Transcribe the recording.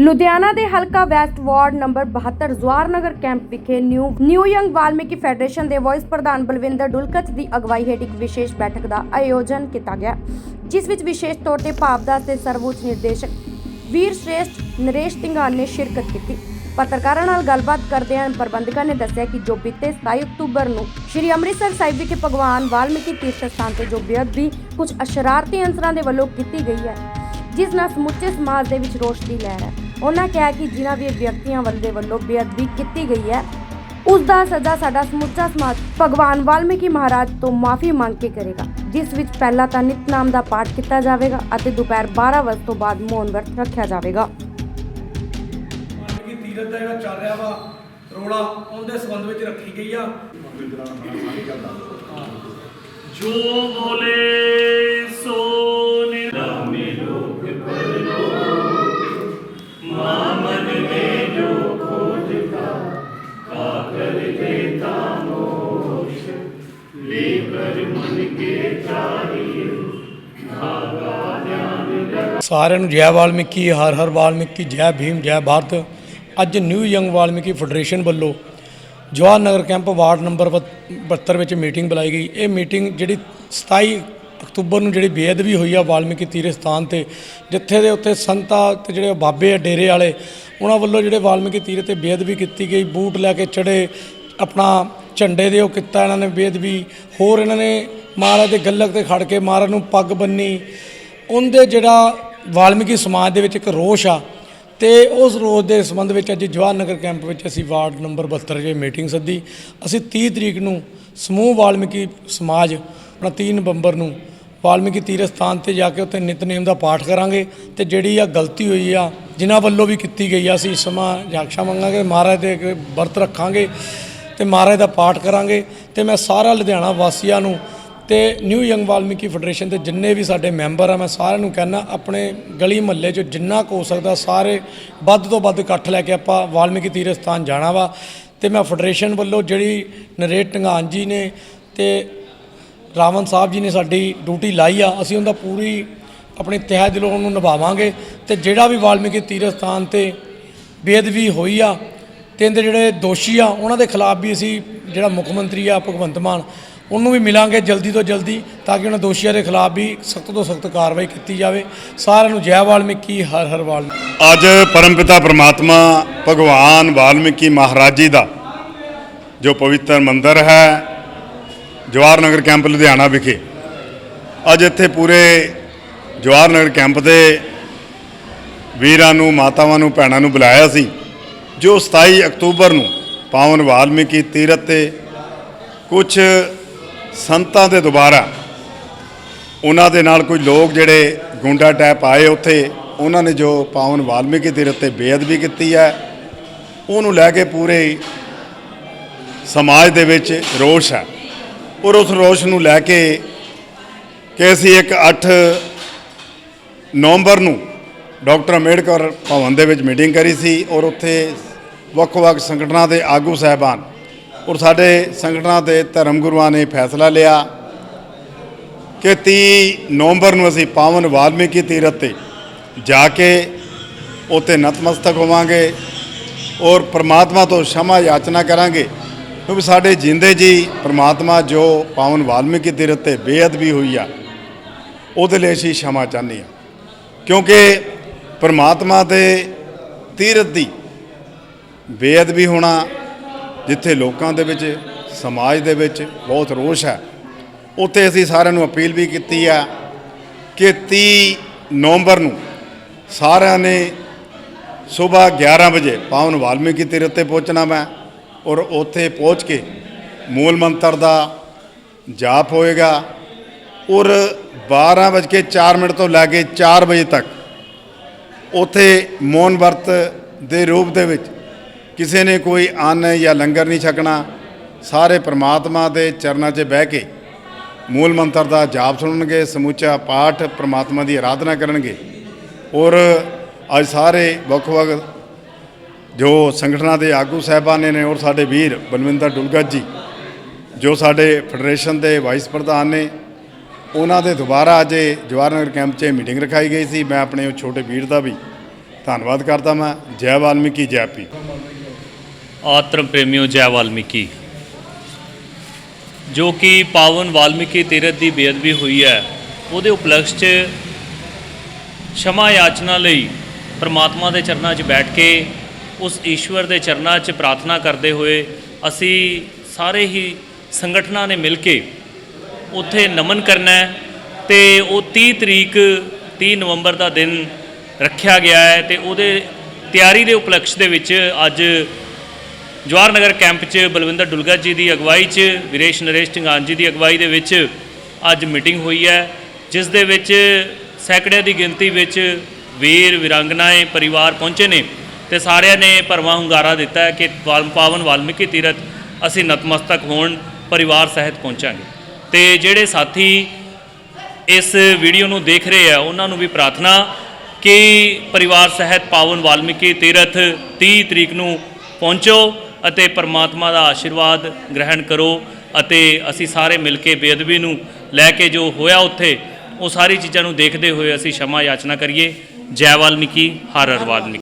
ਲੁਧਿਆਣਾ ਦੇ ਹਲਕਾ west ward number 72 ਜ਼ਵਾਰ ਨਗਰ ਕੈਂਪ ਵਿਖੇ new new young Valmiki federation ਦੇ ਵਾਇਸ ਪ੍ਰਧਾਨ ਬਲਵਿੰਦਰ ਡੁਲਕਚ ਦੀ ਅਗਵਾਈ ਹੇਠ ਇੱਕ ਵਿਸ਼ੇਸ਼ ਬੈਠਕ ਦਾ ਆਯੋਜਨ ਕੀਤਾ ਗਿਆ, ਜਿਸ ਵਿੱਚ ਵਿਸ਼ੇਸ਼ ਤੌਰ ਤੇ ਭਾਵਦਾਸ ਦੇ ਸਰਵਉੱਚ ਨਿਰਦੇਸ਼ਕ ਵੀਰ ਸ਼੍ਰੇਸ਼ਟ ਨਰੇਸ਼ ਸਿੰਘਾਨ ਨੇ ਸ਼ਿਰਕਤ ਕੀਤੀ। ਪੱਤਰਕਾਰਾਂ ਨਾਲ ਗੱਲਬਾਤ ਕਰਦਿਆਂ ਪ੍ਰਬੰਧਕਾਂ ਨੇ ਦੱਸਿਆ ਕਿ ਜੋ ਬੀਤੇ 27 ਅਕਤੂਬਰ ਨੂੰ ਸ਼੍ਰੀ ਅੰਮ੍ਰਿਤਸਰ ਸਾਹਿਬ ਵਿਖੇ ਭਗਵਾਨ ਵਾਲਮੀਕੀ ਤੀਰਥ ਸਥਾਨ ਤੇ ਜੋ ਬੇਅਦਬੀ ਕੁਝ ਅਸ਼ਰਾਰਤੀ ਅੰਸਰਾਂ ਦੇ ਵੱਲੋਂ ਕੀਤੀ ਗਈ ਹੈ, ਜਿਸ ਨਾਲ ਸਮੁੱਚੇ ਸਮਾਜ ਦੇ ਵਿੱਚ ਰੋਸ਼ਨੀ ਲਹਿਰ ਹੈ। ਉਹਨਾਂ ਕਿਹਾ ਕਿ ਜਿਨ੍ਹਾਂ ਵੀ ਵਿਅਕਤੀਆਂ ਵੱਲ ਵੱਲੋਂ ਬੇਅਦਬੀ ਕੀਤੀ ਗਈ ਹੈ ਉਸ ਦਾ ਸਜ਼ਾ ਸਾਡਾ ਸਮੁੱਚਾ ਸਮਾਜ ਭਗਵਾਨ ਵਾਲਮੀਕੀ ਮਹਾਰਾਜ ਤੋਂ ਮਾਫੀ ਮੰਗ ਕੇ ਕਰੇਗਾ ਜਿਸ ਵਿੱਚ ਪਹਿਲਾਂ ਤਾਂ ਨਿਤਨਾਮ ਦਾ ਪਾਠ ਕੀਤਾ ਜਾਵੇਗਾ ਅਤੇ ਦੁਪਹਿਰ 12 ਵਜੇ ਤੋਂ ਬਾਅਦ ਮੌਨ ਵਰਤ ਰੱਖਿਆ ਜਾਵੇਗਾ। ਕਿ ਤੀਰਥ ਦਾ ਜਿਹੜਾ ਚੱਲ ਰਿਹਾ ਵਾ ਰੋਲਾ ਉਹਦੇ ਸੰਬੰਧ ਵਿੱਚ ਰੱਖੀ ਗਈ ਆ। ਜੋ ਬੋਲੇ ਸੋ ਸਾਰਿਆਂ ਨੂੰ ਜੈ ਵਾਲਮੀਕੀ, ਹਰ ਹਰ ਵਾਲਮੀਕੀ, ਜੈ ਭੀਮ, ਜੈ ਭਾਰਤ। ਅੱਜ ਨਿਊ ਯੰਗ ਵਾਲਮੀਕੀ ਫੈਡਰੇਸ਼ਨ ਵੱਲੋਂ Jawahar Nagar camp ward number 72 ਵਿੱਚ ਮੀਟਿੰਗ ਬੁਲਾਈ ਗਈ। ਇਹ ਮੀਟਿੰਗ ਜਿਹੜੀ 27 ਅਕਤੂਬਰ ਨੂੰ ਜਿਹੜੀ ਬੇਅਦਬੀ ਹੋਈ ਆ ਵਾਲਮੀਕੀ ਤੀਰਥ ਸਥਾਨ ਤੇ, ਜਿੱਥੇ ਦੇ ਉੱਤੇ ਸੰਤਾ ਤੇ ਜਿਹੜੇ ਬਾਬੇ ਆ, ਡੇਰੇ ਵਾਲੇ, ਉਹਨਾਂ ਵੱਲੋਂ ਜਿਹੜੇ ਵਾਲਮੀਕੀ ਤੀਰਥ ਤੇ ਬੇਅਦਬੀ ਕੀਤੀ ਗਈ, ਬੂਟ ਲੈ ਕੇ ਚੜੇ ਆਪਣਾ ਝੰਡੇ ਦੇ ਉਹ ਕੀਤਾ ਇਹਨਾਂ ਨੇ ਬੇਦਬੀ ਹੋਰ ਇਹਨਾਂ ਨੇ ਮਹਾਰਾਜ ਦੇ ਗੱਲਕ ਤੇ ਖੜ ਕੇ ਮਹਾਰਾਜ ਨੂੰ ਪੱਗ ਬੰਨੀ। ਉਹਦੇ ਜਿਹੜਾ ਵਾਲਮੀਕੀ ਸਮਾਜ ਦੇ ਵਿੱਚ ਇੱਕ ਰੋਸ਼ ਆ, ਤੇ ਉਸ ਰੋਸ਼ ਦੇ ਸੰਬੰਧ ਵਿੱਚ ਅੱਜ ਜਵਾਹਰ ਨਗਰ ਕੈਂਪ ਵਿੱਚ ਅਸੀਂ ਵਾਰਡ ਨੰਬਰ 72 ਜੇ ਮੀਟਿੰਗ ਸੱਦੀ। ਅਸੀਂ 30 ਤਰੀਕ ਨੂੰ ਸਮੂਹ ਵਾਲਮੀਕੀ ਸਮਾਜ, ਆਪਣਾ 3 ਨਵੰਬਰ ਨੂੰ ਵਾਲਮੀਕੀ ਤੀਰਥ ਸਥਾਨ ਤੇ ਜਾ ਕੇ ਉੱਥੇ ਨਿਤਨੇਮ ਦਾ ਪਾਠ ਕਰਾਂਗੇ, ਤੇ ਜਿਹੜੀ ਆ ਗਲਤੀ ਹੋਈ ਆ, ਜਿਨ੍ਹਾਂ ਵੱਲੋਂ ਵੀ ਕੀਤੀ ਗਈ ਆ, ਅਸੀਂ ਸਮਾਂ ਜਾਕਸ਼ਾ ਮੰਗਾਂਗੇ, ਮਹਾਰਾਜ ਦੇ ਅੱਗੇ ਵਰਤ ਰੱਖਾਂਗੇ। ਤੇ ਮਹਾਰਾਜ ਦਾ ਪਾਠ ਕਰਾਂਗੇ ਤੇ ਮੈਂ ਸਾਰਾ ਲੁਧਿਆਣਾ ਵਾਸੀਆਂ ਨੂੰ ਤੇ ਨਿਊ ਯੰਗ ਵਾਲਮੀਕੀ ਫੈਡਰੇਸ਼ਨ ਦੇ ਜਿੰਨੇ ਵੀ ਸਾਡੇ ਮੈਂਬਰ ਆ, ਮੈਂ ਸਾਰਿਆਂ ਨੂੰ ਕਹਿਣਾ ਆਪਣੇ ਗਲੀ ਮਹੱਲੇ 'ਚ ਜਿੰਨਾ ਕੁ ਹੋ ਸਕਦਾ ਸਾਰੇ ਵੱਧ ਤੋਂ ਵੱਧ ਇਕੱਠ ਲੈ ਕੇ ਆਪਾਂ ਵਾਲਮੀਕੀ ਤੀਰਥ ਸਥਾਨ ਜਾਣਾ ਵਾ। ਤੇ ਮੈਂ ਫੈਡਰੇਸ਼ਨ ਵੱਲੋਂ ਜਿਹੜੀ ਨਰੇਟ ਟੰਗਾਨ ਜੀ ਨੇ ਤੇ ਰਾਵਣ ਸਾਹਿਬ ਜੀ ਨੇ ਸਾਡੀ ਡਿਊਟੀ ਲਾਈ ਆ, ਅਸੀਂ ਉਹਦਾ ਪੂਰੀ ਆਪਣੇ ਤਹਿ ਦਿਲੋਂ ਉਹਨੂੰ ਨਿਭਾਵਾਂਗੇ ਤੇ ਜਿਹੜਾ ਵੀ ਵਾਲਮੀਕੀ ਤੀਰਥ ਸਥਾਨ ਤੇ ਬੇਅਦਬੀ ਹੋਈ ਆ ਤੇ ਇਹਦੇ ਜਿਹੜੇ ਦੋਸ਼ੀ ਆ, ਉਹਨਾਂ ਦੇ ਖਿਲਾਫ ਵੀ ਅਸੀਂ ਜਿਹੜਾ ਮੁੱਖ ਮੰਤਰੀ ਆ, ਭਗਵੰਤ ਮਾਨ, ਉਹਨੂੰ ਵੀ ਮਿਲਾਂਗੇ ਜਲਦੀ ਤੋਂ ਜਲਦੀ ਤਾਂ ਕਿ ਉਹਨਾਂ ਦੋਸ਼ੀਆਂ ਦੇ ਖਿਲਾਫ ਵੀ ਸਖਤ ਤੋਂ ਸਖਤ ਕਾਰਵਾਈ ਕੀਤੀ ਜਾਵੇ। ਸਾਰਿਆਂ ਨੂੰ ਜੈ ਵਾਲਮੀਕੀ, ਹਰ ਹਰ ਵਾਲਮੀਕੀ ਅੱਜ ਪਰਮਪਿਤਾ ਪ੍ਰਮਾਤਮਾ ਭਗਵਾਨ ਵਾਲਮੀਕੀ ਮਹਾਰਾਜ ਜੀ ਦਾ ਜੋ ਪਵਿੱਤਰ ਮੰਦਿਰ ਹੈ, ਜਵਾਹਰ ਨਗਰ ਕੈਂਪ ਲੁਧਿਆਣਾ ਵਿਖੇ। ਅੱਜ ਇੱਥੇ ਪੂਰੇ ਜਵਾਹਰ ਨਗਰ ਕੈਂਪ ਦੇ ਵੀਰਾਂ ਨੂੰ, ਮਾਤਾਵਾਂ ਨੂੰ, ਭੈਣਾਂ ਨੂੰ ਬੁਲਾਇਆ ਸੀ। ਜੋ 27 ਅਕਤੂਬਰ ਨੂੰ ਪਾਵਨ ਵਾਲਮੀਕੀ ਤੀਰਥ ਤੇ ਕੁਝ ਸੰਤਾਂ ਦੇ ਦੁਬਾਰਾ ਉਹਨਾਂ ਦੇ ਨਾਲ ਕੋਈ ਲੋਕ ਜਿਹੜੇ ਗੁੰਡਾ ਟੈਪ ਆਏ ਉੱਥੇ, ਉਹਨਾਂ ਨੇ ਜੋ ਪਾਵਨ ਵਾਲਮੀਕੀ ਤੀਰਥ ਤੇ ਬੇਅਦਬੀ ਕੀਤੀ ਹੈ, ਉਹਨੂੰ ਲੈ ਕੇ ਪੂਰੇ ਸਮਾਜ ਦੇ ਵਿੱਚ ਰੋਸ਼ ਹੈ। ਔਰ ਉਸ ਰੋਸ਼ ਨੂੰ ਲੈ ਕੇ ਕਿ ਅਸੀਂ ਇੱਕ 8 ਨਵੰਬਰ ਨੂੰ ਡਾਕਟਰ ਅੰਬੇਡਕਰ ਭਵਨ ਦੇ ਵਿੱਚ ਮੀਟਿੰਗ ਕਰੀ ਸੀ ਔਰ ਉੱਥੇ ਵੱਖ-ਵੱਖ ਸੰਗਠਨਾਂ ਦੇ ਆਗੂ ਸਹਿਬਾਨ। ਔਰ ਸਾਡੇ ਸੰਗਠਨਾਂ ਦੇ ਧਰਮ ਗੁਰੂਆਂ ਨੇ ਫੈਸਲਾ ਲਿਆ ਕਿ 30 ਨਵੰਬਰ ਨੂੰ ਅਸੀਂ ਪਾਵਨ ਵਾਲਮੀਕੀ ਤੀਰਥ ਤੇ ਜਾ ਕੇ ਉਤੇ ਨਤਮਸਤਕ ਹੋਵਾਂਗੇ ਔਰ ਪ੍ਰਮਾਤਮਾ ਤੋਂ ਸ਼ਮਾ ਯਾਚਨਾ ਕਰਾਂਗੇ। ਕਿਉਂਕਿ ਸਾਡੇ ਜਿੰਦੇ ਜੀ ਪ੍ਰਮਾਤਮਾ ਜੋ ਪਾਵਨ ਵਾਲਮੀਕੀ ਤੀਰਥ ਤੇ ਬੇਅਦ ਵੀ ਹੋਈ ਆ, ਉਹਦੇ ਲਈ ਅਸੀਂ ਸ਼ਮਾ ਚਾਹਨੀ ਆ ਕਿਉਂਕਿ ਪ੍ਰਮਾਤਮਾ ਦੇ ਤੀਰਥ ਦੀ ਬੇਅਦਬੀ ਹੋਣਾ ਜਿੱਥੇ ਲੋਕਾਂ ਦੇ ਵਿੱਚ, ਸਮਾਜ ਦੇ ਵਿੱਚ ਬਹੁਤ ਰੋਸ਼ ਹੈ। ਉੱਥੇ ਅਸੀਂ ਸਾਰਿਆਂ ਨੂੰ ਅਪੀਲ ਵੀ ਕੀਤੀ ਆ ਕਿ 30 ਨਵੰਬਰ ਨੂੰ ਸਾਰਿਆਂ ਨੇ ਸਵੇਰ 11 ਵਜੇ ਪਾਵਨ ਵਾਲਮੀਕੀ ਤੀਰਥ ਤੇ ਪਹੁੰਚਣਾ ਮੈਂ ਔਰ ਉੱਥੇ ਪਹੁੰਚ ਕੇ ਮੂਲ ਮੰਤਰ ਦਾ ਜਾਪ ਹੋਏਗਾ ਔਰ 12 ਵਜੇ ਕੇ 4 ਮਿੰਟ ਤੋਂ ਲੈ ਕੇ 4 ਵਜੇ ਤੱਕ ਉੱਥੇ ਮੌਨ ਵਰਤ ਦੇ ਰੂਪ ਦੇ ਵਿੱਚ ਕਿਸੇ ਨੇ ਕੋਈ ਅੰਨ ਜਾਂ ਲੰਗਰ ਨਹੀਂ ਛਕਣਾ, ਸਾਰੇ ਪ੍ਰਮਾਤਮਾ ਦੇ ਚਰਨਾਂ 'ਚ ਬਹਿ ਕੇ ਮੂਲ ਮੰਤਰ ਦਾ ਜਾਪ ਸੁਣਨਗੇ, ਸਮੁੱਚਾ ਪਾਠ ਪ੍ਰਮਾਤਮਾ ਦੀ ਆਰਾਧਨਾ ਕਰਨਗੇ। ਔਰ ਅੱਜ ਸਾਰੇ ਵੱਖ-ਵੱਖ ਜੋ ਸੰਗਠਨਾਂ ਦੇ ਆਗੂ ਸਾਹਿਬਾਨ ਨੇ ਔਰ ਸਾਡੇ ਵੀਰ ਬਲਵਿੰਦਰ ਡੁਲਗਤ ਜੀ, ਜੋ ਸਾਡੇ ਫੈਡਰੇਸ਼ਨ ਦੇ ਵਾਈਸ ਪ੍ਰਧਾਨ ਨੇ, ਉਹਨਾਂ ਦੇ ਦੁਬਾਰਾ ਅੱਜ ਇਹ ਜਵਾਹਰ ਨਗਰ ਕੈਂਪ 'ਚ ਮੀਟਿੰਗ ਰਖਾਈ ਗਈ ਸੀ। ਮੈਂ ਆਪਣੇ ਉਹ ਛੋਟੇ ਵੀਰ ਦਾ ਵੀ ਧੰਨਵਾਦ ਕਰਦਾ ਮੈਂ ਜੈ ਵਾਲਮੀਕੀ, ਜੈ ਪੀ ਆਤਮ ਪ੍ਰੇਮਿਓ ਜੈ ਵਾਲਮੀਕੀ। ਜੋ ਕਿ ਪਾਵਨ ਵਾਲਮੀਕੀ ਤੀਰਥ ਦੀ ਬੇਅਦਬੀ ਹੋਈ ਹੈ, ਉਹਦੇ ਉਪਲਕਸ਼ 'ਚ ਸ਼ਮਾ ਯਾਚਨਾ ਲਈ ਪ੍ਰਮਾਤਮਾ ਦੇ ਚਰਨਾਂ 'ਚ ਬੈਠ ਕੇ, ਉਸ ਈਸ਼ਵਰ ਦੇ ਚਰਨਾਂ 'ਚ ਪ੍ਰਾਰਥਨਾ ਕਰਦੇ ਹੋਏ ਅਸੀਂ ਸਾਰੇ ਹੀ ਸੰਗਠਨਾਂ ਨੇ ਮਿਲ ਕੇ ਉੱਥੇ ਨਮਨ ਕਰਨਾ ਹੈ ਤੇ ਉਹ 30 ਤਰੀਕ 30 ਨਵੰਬਰ ਦਾ ਦਿਨ ਰੱਖਿਆ ਗਿਆ ਹੈ ਤੇ ਉਹਦੇ ਤਿਆਰੀ ਦੇ ਉਪਲਕਸ਼ ਦੇ ਵਿੱਚ ਅੱਜ ਜਵਾਹਰ ਨਗਰ ਕੈਂਪ 'ਚ ਬਲਵਿੰਦਰ ਡੁਲਗਾ ਜੀ ਦੀ ਅਗਵਾਈ 'ਚ ਵਿਰੇਸ਼ ਨਰੇਸ਼ ਢਿੰਗਾਨ ਜੀ ਦੀ ਅਗਵਾਈ ਦੇ ਵਿੱਚ ਅੱਜ ਮੀਟਿੰਗ ਹੋਈ ਹੈ, ਜਿਸ ਦੇ ਵਿੱਚ ਸੈਂਕੜਿਆਂ ਦੀ ਗਿਣਤੀ ਵਿੱਚ ਵੀਰ ਵਿਰੰਗਨਾਏ ਪਰਿਵਾਰ ਪਹੁੰਚੇ ਨੇ ਤੇ ਸਾਰਿਆਂ ਨੇ ਭਰਵਾਂ ਹੁੰਗਾਰਾ ਦਿੱਤਾ ਹੈ ਕਿ ਵਾਲ- ਪਾਵਨ ਵਾਲਮੀਕੀ ਤੀਰਥ ਅਸੀਂ ਨਤਮਸਤਕ ਹੋਣ, ਪਰਿਵਾਰ ਸਹਿਤ ਪਹੁੰਚਾਂਗੇ। ਤੇ ਜਿਹੜੇ ਸਾਥੀ ਇਸ ਵੀਡੀਓ ਨੂੰ ਦੇਖ ਰਹੇ ਆ, ਉਹਨਾਂ ਨੂੰ ਵੀ ਪ੍ਰਾਰਥਨਾ ਕਿ ਪਰਿਵਾਰ ਸਹਿਤ ਪਾਵਨ ਵਾਲਮੀਕੀ ਤੀਰਥ 30 ਤਰੀਕ ਨੂੰ ਪਹੁੰਚੋ। ਅਤੇ ਪਰਮਾਤਮਾ ਦਾ ਆਸ਼ੀਰਵਾਦ ਗ੍ਰਹਿਣ ਕਰੋ ਅਤੇ ਅਸੀਂ ਸਾਰੇ ਮਿਲ ਕੇ ਬੇਅਦਬੀ ਨੂੰ ਲੈ ਕੇ ਜੋ ਹੋਇਆ ਉੱਥੇ, ਉਹ ਸਾਰੀ ਚੀਜ਼ਾਂ ਨੂੰ ਦੇਖਦੇ ਹੋਏ ਅਸੀਂ ਸ਼ਮਾ ਯਾਚਨਾ ਕਰੀਏ। ਜੈ ਵਾਲਮੀਕੀ, ਹਰ ਹਰ ਵਾਲਮੀਕੀ।